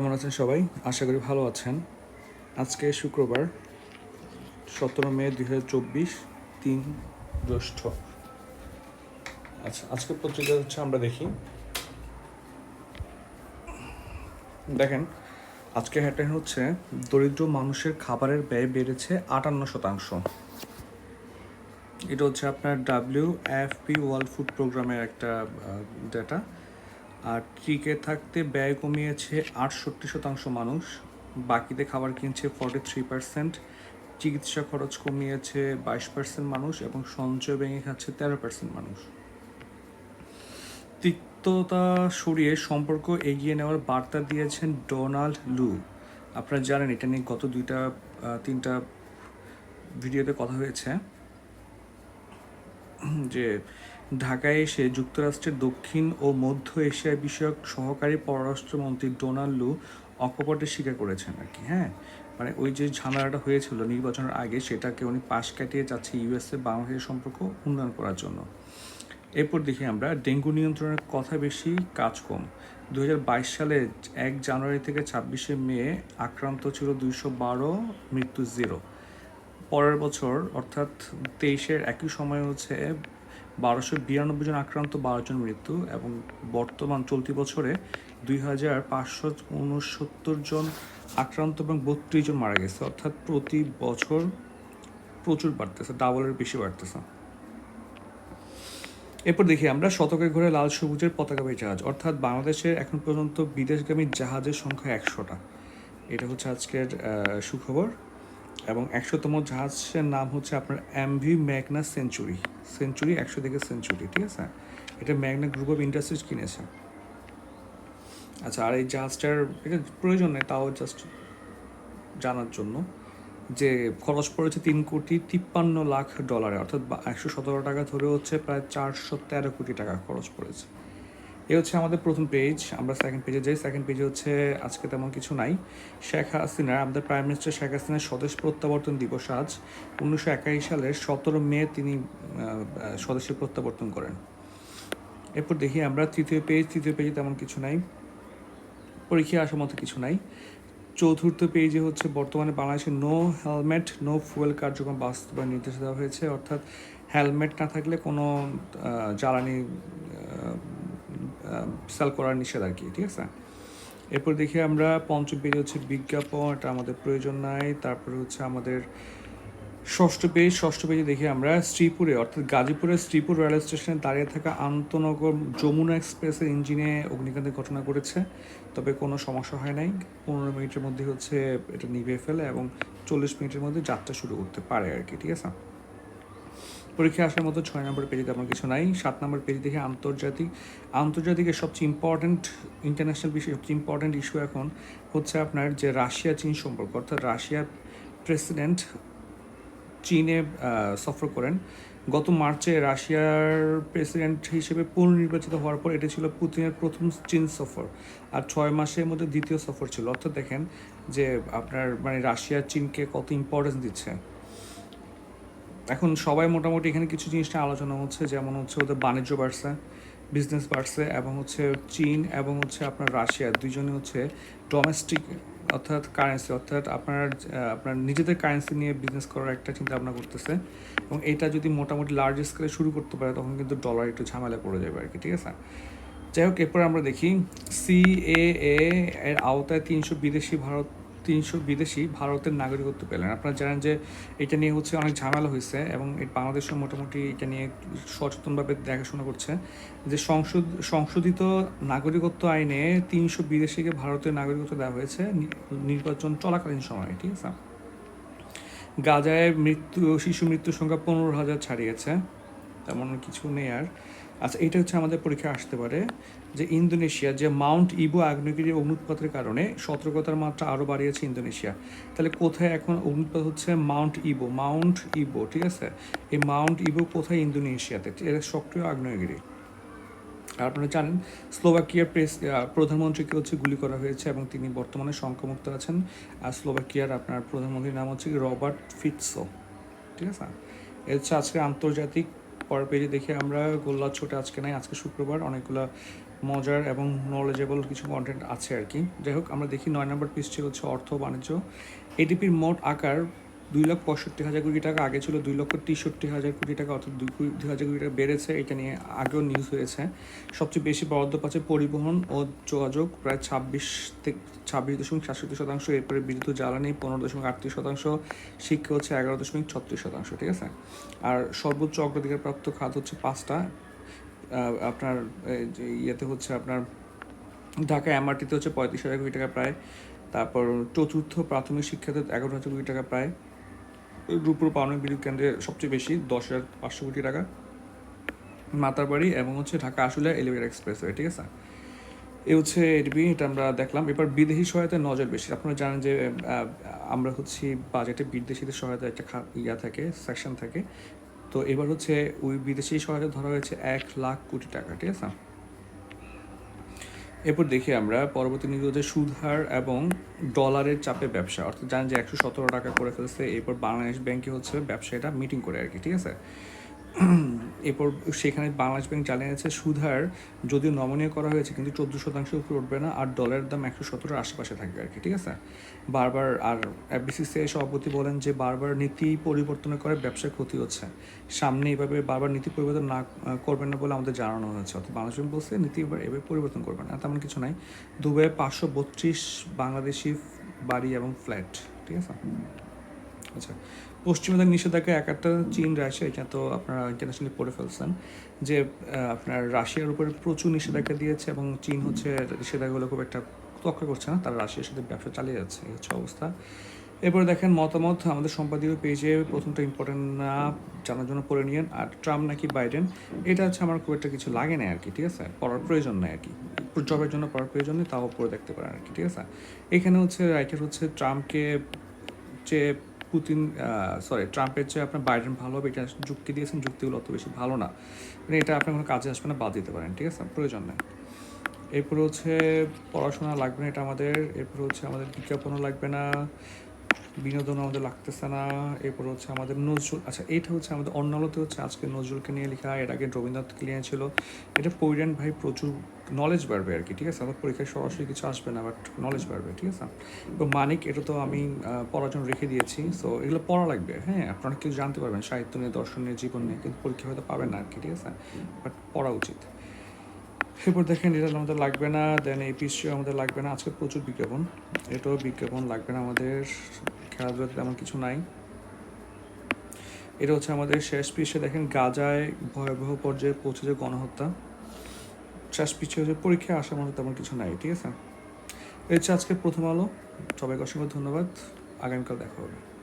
কেমন আছেন সবাই? আশা করি ভালো আছেন। আজকে শুক্রবার, সতেরো মে দুই হাজার চব্বিশ, তিন জ্যৈষ্ঠ। আচ্ছা আজকের পত্রিকা হচ্ছে আমরা দেখি। দেখেন, আজকে হেডলাইন হচ্ছে, দরিদ্র মানুষের খাবারের ব্যয় বেড়েছে আটান্ন শতাংশ। এটা হচ্ছে আপনার W F P world food প্রোগ্রামের একটা ডেটা আর টিকে থাকতে ব্যয় কমিয়েছে আটষট্টি শতাংশ মানুষ। বাকিতে খাবার কিনছে ফর্টি থ্রি পার্সেন্ট চিকিৎসা খরচ কমিয়েছে বাইশ পার্সেন্ট মানুষ এবং সঞ্চয় ভেঙে খাচ্ছে তেরো পার্সেন্ট মানুষ। তিক্ততা সরিয়ে সম্পর্ক এগিয়ে নেওয়ার বার্তা দিয়েছেন ডোনাল্ড লু। আপনারা জানেন, এটা নিয়ে গত দুইটা তিনটা ভিডিওতে কথা হয়েছে যে ঢাকায় এসে যুক্তরাষ্ট্রের দক্ষিণ ও মধ্য এশিয়া বিষয়ক সহকারী পররাষ্ট্রমন্ত্রী ডোনাল্ড লু অকপটে স্বীকার করেছেন আর কি হ্যাঁ? মানে ওই যে ঝামেলাটা হয়েছিল নির্বাচনের আগে, সেটাকে উনি পাশ কাটিয়ে যাচ্ছে ইউএসএ বাংলাদেশের সম্পর্ক উন্নয়ন করার জন্য। এরপর দেখি আমরা, ডেঙ্গু নিয়ন্ত্রণের কথা বেশি, কাজ কম। দুই হাজার বাইশ সালে এক জানুয়ারি থেকে ছাব্বিশে মে আক্রান্ত ছিল দুইশো বারো, মৃত্যু জিরো। পরের বছর, অর্থাৎ তেইশের একই সময় হচ্ছে বারোশো বিরানব্বই জন আক্রান্ত, বারো জন মৃত্যু এবং বর্তমান চলতি বছরে দুই হাজার পাঁচশো উনসত্তর জন আক্রান্ত এবং বত্রিশ জন মারা গেছে। অর্থাৎ প্রতি বছর প্রচুর বাড়তেছে, ডাবলের বেশি বাড়তেছে। এরপর দেখি আমরা, শতকে ঘরে লাল সবুজের পতাকাবাহী জাহাজ। অর্থাৎ বাংলাদেশের এখন পর্যন্ত বিদেশগামী জাহাজের সংখ্যা একশোটা। এটা হচ্ছে আজকের সুখবর। এবং একশোতম জাহাজের নাম হচ্ছে আপনার এমভি ম্যাগনা সেঞ্চুরি সেঞ্চুরি একশো থেকে সেঞ্চুরি ঠিক আছে? এটা ম্যাগনা গ্রুপ অফ ইন্ডাস্ট্রিজ কিনেছে। আচ্ছা আর এই জাহাজটার এটা প্রয়োজন নেই, তাও জাস্ট জানার জন্য যে খরচ পড়েছে তিন কোটি তিপ্পান্ন লাখ ডলারে অর্থাৎ একশো সতেরো টাকা ধরে হচ্ছে প্রায় চারশো তেরো কোটি টাকা খরচ পড়েছে। এ হচ্ছে আমাদের প্রথম পেজ আমরা সেকেন্ড পেজে যাই। সেকেন্ড পেজে হচ্ছে আজকে তেমন কিছু নাই। শেখ হাসিনা, আমাদের প্রাইম মিনিস্টার শেখ হাসিনার স্বদেশ প্রত্যাবর্তন দিবস আজ, উনিশশো একাশি সালের সতেরো মে তিনি স্বদেশে প্রত্যাবর্তন করেন। এরপর দেখি আমরা তৃতীয় পেজ তৃতীয় পেজে তেমন কিছু নাই। পরীক্ষা আসার মতো কিছু নাই। চতুর্থ পেজে হচ্ছে বর্তমানে বাংলাদেশে নো হেলমেট নো ফুয়েল কার্যক্রম বাস্তবায়ন নির্দেশ দেওয়া হয়েছে। অর্থাৎ হেলমেট না থাকলে কোনো জ্বালানি সেল করার নিষেধ আর কি, ঠিক আছে? এরপর দেখি আমরা পঞ্চম পেজে হচ্ছে বিজ্ঞাপন, এটা আমাদের প্রয়োজন নাই। তারপরে হচ্ছে আমাদের ষষ্ঠ পেজ, ষষ্ঠ পেজে দেখি আমরা শ্রীপুরে, অর্থাৎ গাজীপুরের শ্রীপুর রেল স্টেশনে দাঁড়িয়ে থাকা আন্তনগর যমুনা এক্সপ্রেসের ইঞ্জিনে অগ্নিকান্তের ঘটনা করেছে তবে কোনো সমস্যা হয় নাই। পনেরো মিনিটের মধ্যে হচ্ছে এটা নিভে ফেলে এবং চল্লিশ মিনিটের মধ্যে যাত্রা শুরু করতে পারে আর কি, ঠিক আছে? পরীক্ষা আসার মতো ছয় নম্বর পেজে তেমন কিছু নাই। সাত নম্বর পেজে দেখে আন্তর্জাতিক। আন্তর্জাতিকের সবচেয়ে ইম্পর্ট্যান্ট ইন্টারন্যাশনাল বিষয়, সবচেয়ে ইম্পর্ট্যান্ট ইস্যু এখন হচ্ছে আপনার যে রাশিয়া চীন সম্পর্ক। অর্থাৎ রাশিয়ার প্রেসিডেন্ট চীনে সফর করেন। গত মার্চে রাশিয়ার প্রেসিডেন্ট হিসেবে পুনর্নির্বাচিত হওয়ার পর এটা ছিল পুতিনের প্রথম চীন সফর। আর ছয় মাসের মধ্যে দ্বিতীয় সফর ছিল। অর্থাৎ দেখেন যে আপনার মানে রাশিয়া চীনকে কত ইম্পর্টেন্স দিচ্ছে। এখন সবাই মোটামুটি এখানে কিছু জিনিস নিয়ে আলোচনা হচ্ছে, যেমন হচ্ছে ওদের বাণিজ্য বাড়ছে বিজনেস বাড়ছে, এবং হচ্ছে চীন এবং হচ্ছে আপনার রাশিয়া দুইজনে হচ্ছে ডোমেস্টিক অর্থাৎ কারেন্সি অর্থাৎ আপনার আপনার নিজেদের কারেন্সি নিয়ে বিজনেস করার একটা চিন্তা ভাবনা করতেছে। এবং এটা যদি মোটামুটি লার্জ স্কেলে শুরু করতে পারে, তখন কিন্তু ডলার একটু ঝামেলা পড়ে যাবে আর কি ঠিক আছে? যাই হোক, এরপর আমরা দেখি সিএএ এর আওতায় তিনশো বিদেশি ভারত তিনশো বিদেশি ভারতের নাগরিকত্ব পেলেন। আপনারা জানেন যে এটা নিয়ে হচ্ছে অনেক ঝামেলা হয়েছে এবং বাংলাদেশও মোটামুটি এটা নিয়ে সচেতনভাবে দেখাশোনা করছে যে সংসদ সংশোধিত নাগরিকত্ব আইনে তিনশো বিদেশিকে ভারতের নাগরিকত্ব দেওয়া হয়েছে। নির্বাচন চলাকালীন সময়ে, ঠিক আছে? গাজায় মৃত্যু, শিশু মৃত্যুর সংখ্যা পনেরো হাজার ছাড়িয়েছে। তেমন কিছু নেই আর। আচ্ছা এটা হচ্ছে আমাদের পরীক্ষা আসতে পারে যে ইন্দোনেশিয়া, যে মাউন্ট ইবো আগ্নেয়গিরি অগ্নুৎপাতের কারণে সতর্কতার মাত্রা আরও বাড়িয়েছে ইন্দোনেশিয়া। তাহলে কোথায় এখন অগ্নুৎপাত হচ্ছে মাউন্ট ইবো? মাউন্ট ইবো, ঠিক আছে? এই মাউন্ট ইবো কোথায় ইন্দোনেশিয়াতে? এটা সক্রিয় আগ্নেয়গিরি। আর আপনারা জানেন, স্লোভাকিয়ার প্রেস প্রধানমন্ত্রীকে হচ্ছে গুলি করা হয়েছে এবং তিনি বর্তমানে শঙ্কমুক্ত আছেন। আর স্লোভাকিয়ার আপনার প্রধানমন্ত্রীর নাম হচ্ছে রবার্ট ফিটসো, ঠিক আছে? এ হচ্ছে আজকে আন্তর্জাতিক পরের পেজে দেখে আমরা গোল্লা ছোটে আজকে নাই, আজকে শুক্রবার অনেকগুলো মজার এবং নলেজেবল কিছু কন্টেন্ট আছে আর কি। যাই হোক, আমরা দেখি নয় নম্বর পিসটি হচ্ছে অর্থ বাণিজ্য। এডিপির মোট আকার দুই লক্ষ পঁয়ষট্টি হাজার কোটি টাকা আগে ছিল, দুই লক্ষ তেষট্টি হাজার কোটি টাকা, অর্থাৎ দুই কোটি- হাজার কোটি টাকা বেড়েছে। এটা নিয়ে আগেও নিউজ হয়েছে। সবচেয়ে বেশি বরাদ্দ পাচ্ছে পরিবহন ও যোগাযোগ। প্রায় ছাব্বিশ থেকে ছাব্বিশ দশমিক সাতষট্টি শতাংশ। এরপরে বিদ্যুৎ জ্বালানি পনেরো দশমিক আটত্রিশ শতাংশ। শিক্ষা হচ্ছে এগারো দশমিক ছত্রিশ শতাংশ, ঠিক আছে? আর সর্বোচ্চ অগ্রাধিকার প্রাপ্ত খাত হচ্ছে পাঁচটা। আপনার ইয়েতে হচ্ছে আপনার ঢাকা এমআরটিতে হচ্ছে পঁয়ত্রিশ হাজার কোটি টাকা প্রায়। তারপর চতুর্থ প্রাথমিক শিক্ষাতে এগারো হাজার কোটি টাকা প্রায়। রূপপুর পারমাণবিক বিদ্যুৎ কেন্দ্রে সবচেয়ে বেশি দশ হাজার পাঁচশো কোটি টাকা। মাতারবাড়ি এবং হচ্ছে ঢাকা আশুলিয়া এলিভেটেড এক্সপ্রেসওয়ে, ঠিক আছে? এ হচ্ছে এডিবি এটা আমরা দেখলাম। এবার বিদেশি সহায়তায় নজর বেশি। আপনারা জানেন যে আমরা হচ্ছে বাজেটে বিদেশিদের সহায়তা একটা ইয়া থাকে, সেকশন থাকে। তো এবার হচ্ছে ওই বিদেশি সহায়তা ধরা হয়েছে এক লাখ কোটি টাকা, ঠিক আছে? এরপর দেখি আমরা, পরবর্তী হচ্ছে সুদ হার এবং ডলারের চাপে ব্যবসা। অর্থাৎ জানেন যে একশো সতেরো টাকা করে ফেলছে, এরপর বাংলাদেশ ব্যাংকে হচ্ছে ব্যবসা এটা মিটিং করে আর কি, ঠিক আছে? এরপর সেখানে বাংলাদেশ ব্যাংক জানিয়েছে সুধার, যদিও নমনীয় করা হয়েছে, কিন্তু চোদ্দ শতাংশ উপরে উঠবে না, আর ডলারের দাম একশো সতেরোর আশেপাশে থাকবে আর কি, ঠিক আছে? বারবার, আর বিসিসিআই সভাপতি বলেন যে বারবার নীতি পরিবর্তনের করে ব্যবসায় ক্ষতি হচ্ছে। সামনে এভাবে বারবার নীতি পরিবর্তন না, করবেন না বলে আমাদের জানানো হয়েছে। অর্থাৎ বাংলাদেশ ব্যাংক বলছে নীতি এবার, এভাবে পরিবর্তন করবেন না তেমন কিছু নাই। দুবাইয়ে পাঁচশো বত্রিশ বাংলাদেশি বাড়ি এবং ফ্ল্যাট, ঠিক আছে? আচ্ছা পশ্চিমাদের নিষেধাজ্ঞা এক একটা চীন, রাশিয়া, এটা তো আপনারা ইন্টারন্যাশনালি পড়ে ফেলছেন, যে আপনার রাশিয়ার উপরে প্রচুর নিষেধাজ্ঞা দিয়েছে এবং চীন হচ্ছে নিষেধাজ্ঞাগুলো খুব একটা তোয়াক্কা করছে না, তারা রাশিয়ার সাথে ব্যবসা চালিয়ে যাচ্ছে, এই হচ্ছে অবস্থা। এরপরে দেখেন মতামত, আমাদের সম্পাদীয় পেজে প্রথমটা ইম্পর্টেন্ট না জানার জন্য পড়ে নিয়েন, আর ট্রাম্প নাকি বাইডেন, এটা হচ্ছে আমার খুব একটা কিছু লাগে না আর কি, ঠিক আছে? পড়ার প্রয়োজন নেই আর কি, জবের জন্য পড়ার প্রয়োজন নেই, তাও পড়ে দেখতে পারেন আর কি, ঠিক আছে? এখানে হচ্ছে রাইটার হচ্ছে ট্রাম্পকে যে পুতিন সরি ট্রাম্পের চেয়ে আপনার বাইডেন ভালো হবে, এটা যুক্তি দিয়েছেন, যুক্তিগুলো অত বেশি ভালো না। মানে এটা আপনি কোনো কাজে আসবে না, বাদ দিতে পারেন, ঠিক আছে? প্রয়োজন নেই। এরপরে হচ্ছে পড়াশোনা লাগবে না, এটা আমাদের। এরপর হচ্ছে আমাদের বিজ্ঞাপনও লাগবে না। বিনোদন আমাদের লাগতেছে না। এরপর হচ্ছে আমাদের নজরুল আচ্ছা এটা হচ্ছে আমাদের অন্যালতে হচ্ছে আজকে নজরুলকে নিয়ে লেখা, এর আগে রবীন্দ্রনাথকে নিয়ে ছিল। এটা পড়েন ভাই প্রচুর নলেজ বাড়বে আর কি, ঠিক আছে? আমার পরীক্ষায় সরাসরি কিছু আসবে না বাট নলেজ বাড়বে, ঠিক আছে? এবং মানিক, এটা তো আমি পড়ার জন্য রেখে দিয়েছি সো এগুলো পড়া লাগবে হ্যাঁ? আপনারা কিছু জানতে পারবেন, সাহিত্য নিয়ে, দর্শন নিয়ে, জীবন নিয়ে, কিন্তু পরীক্ষা হয়তো পাবেন না আর কি, ঠিক আছে? বাট পড়া উচিত। এরপর দেখেন, এটা আমাদের লাগবে না দেন এই পিসটিও আমাদের লাগবে না। আজকে প্রচুর বিজ্ঞাপন। এটাও বিজ্ঞাপন লাগবে না আমাদের। খেলাধুলাতে তেমন কিছু নাই। এটা হচ্ছে আমাদের শেষ পিসে দেখেন, গাজায় ভয়াবহ পর্যায়ে পৌঁছেছে গণহত্যা। শেষ পিছে হচ্ছে পরীক্ষায় আসার মতো তেমন কিছু নাই, ঠিক আছে? এই হচ্ছে আজকের প্রথম আলো। সবাইকে অসংখ্য ধন্যবাদ। আগামীকাল দেখা হবে।